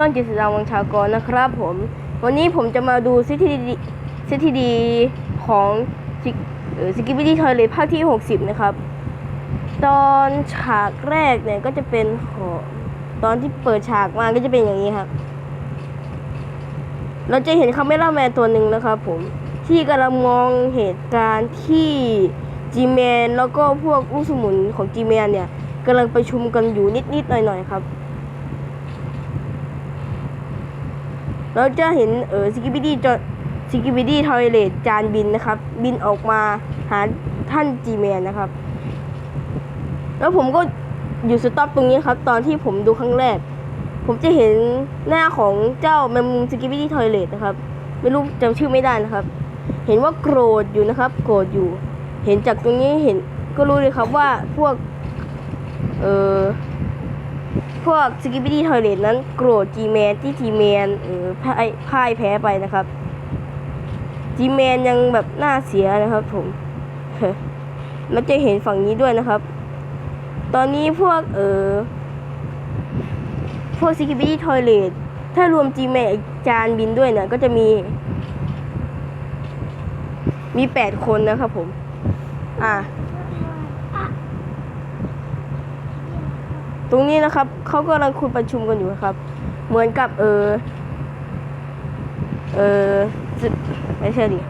ต้นจิตรดาวังชากรนะครับผม วันนี้ผมจะมาดูซิทีดีซิทีดีของสกิปปี้ทอยเลยภาคที่ 60 นะครับ ตอนฉากแรกเนี่ยก็จะเป็นของตอนที่เปิดฉากมาก็จะเป็นอย่างนี้ครับ เราจะเห็นคาเมล่าแมนตัวหนึ่งนะครับผม ที่กำลังมองเหตุการณ์ที่จีแมนแล้วก็พวกลูกสมุนของจีแมนเนี่ยกำลังประชุมกันอยู่นิดๆหน่อยๆครับ เราจะเห็นเออสกิบิดี้จอสกิบิดี้ทอยเลตจานบินนะครับ บินออกมาหาท่านจีแมนนะครับ แล้วผมก็อยู่สต็อปตรงนี้ครับ ตอนที่ผมดูครั้งแรก ผมจะเห็นหน้าของเจ้าแมมมุมสกิบิดี้ทอยเลตนะครับ ไม่รู้จำชื่อไม่ได้นะครับ เห็นว่าโกรธอยู่นะครับ โกรธอยู่ เห็นจากตรงนี้เห็นก็รู้เลยครับว่าพวก เออ พวกสกิปปี้ทอยเลตนั้นโกรธจีแมนที่จีแมนเออพ่ายแพ้ไปนะครับจีแมนยังแบบน้าเสียนะครับ ผมแล้วจะเห็นฝั่งนี้ด้วยนะครับ ตอนนี้พวกเออพวกสกิปปี้ทอยเลตถ้ารวมจีแมนจานบินด้วยเนี่ยก็จะมี มีแปดคนนะครับผม อ่า ตรงนี้นะครับเขากำลังคุยประชุมกันอยู่ครับ เหมือนกับเออเออไม่ใช่ดิ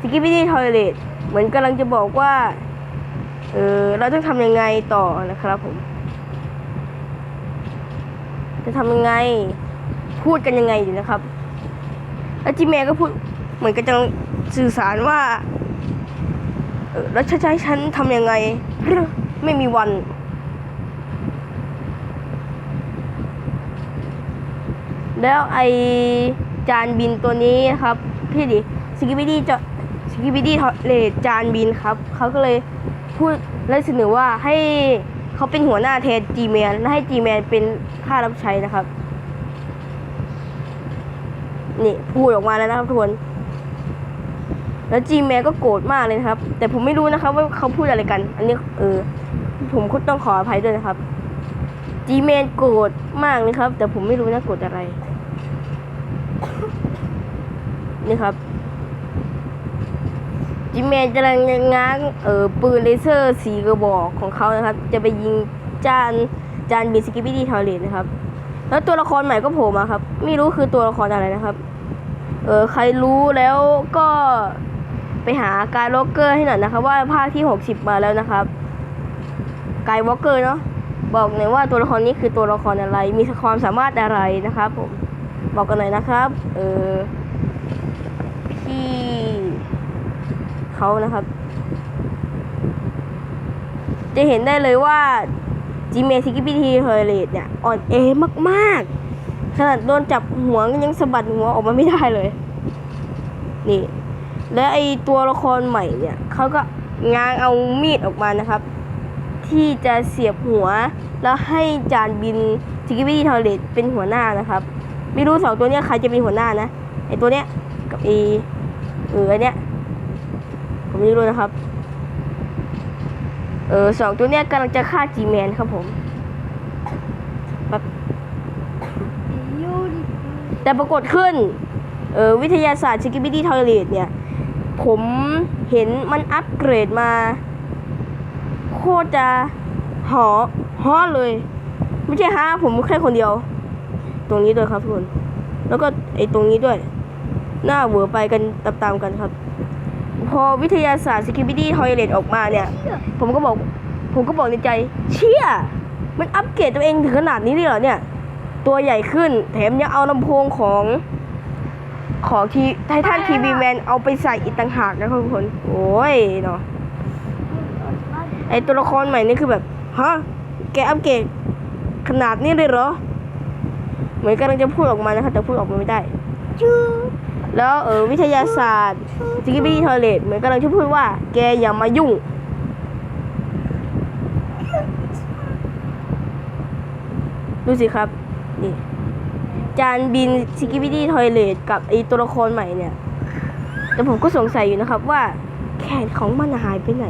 สกิปปี้ทอยเลตเหมือนกำลังจะบอกว่าเออเราต้องทำยังไงต่อนะครับผม จะทำยังไงพูดกันยังไงอยู่นะครับแล้วจิเมย์ก็พูดเหมือนกับจะสื่อสารว่า เออแล้วจะให้ฉันทำยังไง ไม่มีวัน แล้วไอจานบินตัวนี้นะครับ พี่ดิสกิบิดี้จะสกิบิดี้เลดจานบินครับ เขาก็เลยพูดและเสนอว่าให้เขาเป็นหัวหน้าแทนจีแมนและให้จีแมนเป็นข้ารับใช้นะครับ นี่พูดออกมาแล้วนะครับทุกคนแล้วจีแมนก็โกรธมากเลยครับ แต่ผมไม่รู้นะครับว่าเขาพูดอะไรกัน อันนี้เออผมก็ต้องขออภัยด้วยนะครับจีเมนโกรธมากเลยครับ แต่ผมไม่รู้นะโกรธอะไร นี่ครับจีเมนกำลังง้างเออปืนเลเซอร์สีกระบอกของเขานะครับ จะไปยิงจานจานบิสกิบิดี้ทอร์เรตนะครับ แล้วตัวละครใหม่ก็โผล่มาครับ ไม่รู้คือตัวละครอะไรนะครับ เออใครรู้แล้วก็ไปหาการล็อกเกอร์ให้หน่อยนะครับ ว่าภาคที่ 60 มาแล้วนะครับกายวอลเกอร์เนาะบอกหน่อยว่าตัวละครนี้คือตัวละครอะไร มีความสามารถอะไรนะครับผมบอกกันหน่อยนะครับ เออ พี่เขานะครับ จะเห็นได้เลยว่าจีเมซิกิพีทีเฮเลตเนี่ย อ่อนเอมากๆ ขนาดโดนจับหัวยังสะบัดหัวออกมาไม่ได้เลย นี่ และไอตัวละครใหม่เนี่ย เขาก็ง้างเอามีดออกมานะครับ ที่จะเสียบหัว แล้วให้จานบินซิกิบิทอเลตเป็นหัวหน้านะครับ ไม่รู้สองตัวเนี้ยใครจะเป็นหัวหน้านะ ไอตัวเนี้ยกับไอ เอออันเนี้ยผมไม่รู้นะครับ เออสองตัวเนี้ยกำลังจะฆ่าจีแมนครับผมแบบแต่ปรากฏขึ้น เออวิทยาศาสตร์ชิกิบิตี้ทอยเลตเนี่ย ผมเห็นมันอัปเกรดมา โคตรจะหอฮอเลย ไม่ใช่ฮะผมแค่คนเดียว ตรงนี้ด้วยครับทุกคน แล้วก็ไอ้ตรงนี้ด้วย หน้าเวอไปกันตามๆกันครับ พอวิทยาศาสตร์ Security Toilet ออกมาเนี่ย ผมก็บอก ผมก็บอกในใจ เชี่ย มันอัปเกรดตัวเองถึงขนาดนี้เลยเหรอเนี่ย ตัวใหญ่ขึ้น แถมยังเอาลำโพงของของทีไททันทีวีแมนเอาไปใส่อีกต่างหากนะครับทุกคน โอ้ยเนาะไอตัวละครใหม่นี่คือแบบฮะแกอัปเกรดขนาดนี้เลยเหรอ เหมือนกำลังจะพูดออกมานะครับแต่พูดออกมาไม่ได้ แล้วเออวิทยาศาสตร์ซิกิบี้ทอเลตเหมือนกำลังจะพูดว่า แกอย่ามายุ่ง ดูสิครับ นี่ จานบินซิกิบิดี้ทอยเลตกับไอตัวละครใหม่เนี่ย แต่ผมก็สงสัยอยู่นะครับว่า แขนของมันหายไปไหน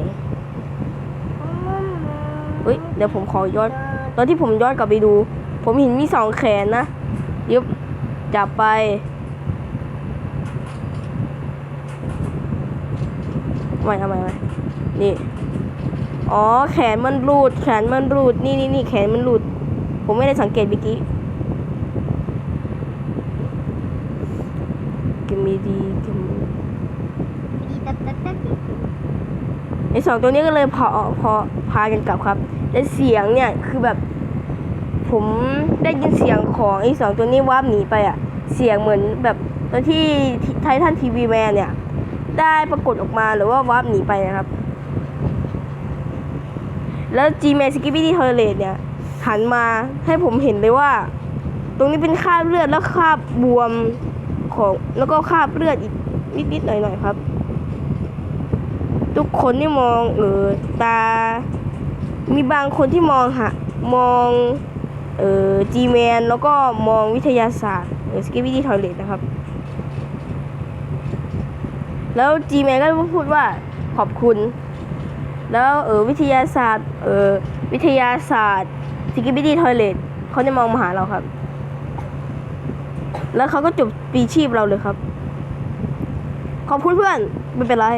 เฮ้ย เดี๋ยวผมขอย้อน ตอนที่ผมย้อนกลับไปดู ผมเห็นมีสองแขนนะยึบจับไป ไม่ทำไมไม่นี่ อ๋อ แขนมันรูด แขนมันรูด นี่นี่นี่แขนมันรูด ผมไม่ได้สังเกตเมื่อกี้กิมมีดีกิมดีไอสองตัวนี้ก็เลยพอพอพากันกลับครับ แต่เสียงเนี่ยคือแบบ ผมได้ยินเสียงของไอสองตัวนี้วาบหนีไปอะเสียงเหมือนแบบตอนที่ไททันทีวีแมนเนี่ย ได้ปรากฏออกมาหรือว่าวาบหนีไปนะครับ แล้ว G Man s k i p p y Toilet เนี่ยหันมาให้ผมเห็นเลยว่า ตรงนี้เป็นคราบเลือดแล้วคราบบวมของแล้วก็คราบเลือดอีกนิดๆหน่อยๆครับ ทุกคนที่มองเออตา มีบางคนที่มองหามองเออ G Man แล้วก็มองวิทยาศาสตร์เออ s k i p p y Toilet นะครับ แล้ว G Man ก็พูดว่าขอบคุณ แล้วเออวิทยาศาสตร์เออวิทยาศาสตร์สกิบิดี้ทอยเลตเขาจะมองมาหาเราครับ แล้วเขาก็จบปีชีพเราเลยครับ ขอบคุณเพื่อนไม่เป็นไร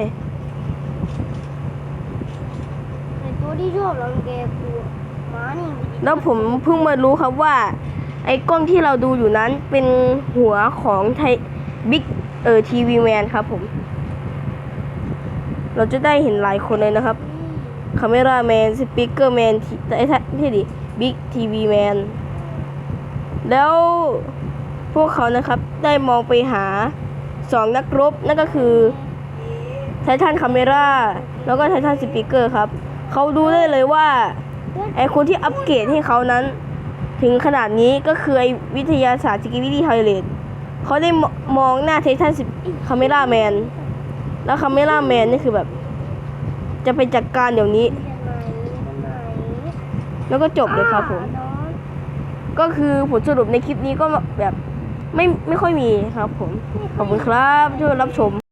แต่ตัวที่ชอบรังแกกูหมานี่แล้วผมเพิ่งมารู้ครับว่า ไอ้กล้องที่เราดูอยู่นั้นเป็นหัวของไทบิ๊กเออทีวีแมนครับผม เราจะได้เห็นหลายคนเลยนะครับคาเมราแมนสปีกเกอร์แมนไอ้ท่าที่ดิบิ๊กทีวีแมนแล้วพวกเขานะครับได้มองไปหาสองนักรบนั่นก็คือไททันคาเมราแล้วก็ไททันสปีกเกอร์ครับ เขาดูได้เลยว่า ไอคนที่อัปเกรดให้เขานั้น ถึงขนาดนี้ก็คือไอวิทยาศาสตร์จิกิวิตี้ไทเลตเขาได้มมองหน้าไททันคาเมราแมน แล้วคาเมราแมนนี่คือแบบ จะไปจัดการเดี๋ยวนี้ไหนไหนแล้วก็จบเลยครับผมน้องก็คือผลสรุปในคลิปนี้ก็แบบไม่ไม่ค่อยมีครับผม ขอบคุณครับที่รับชม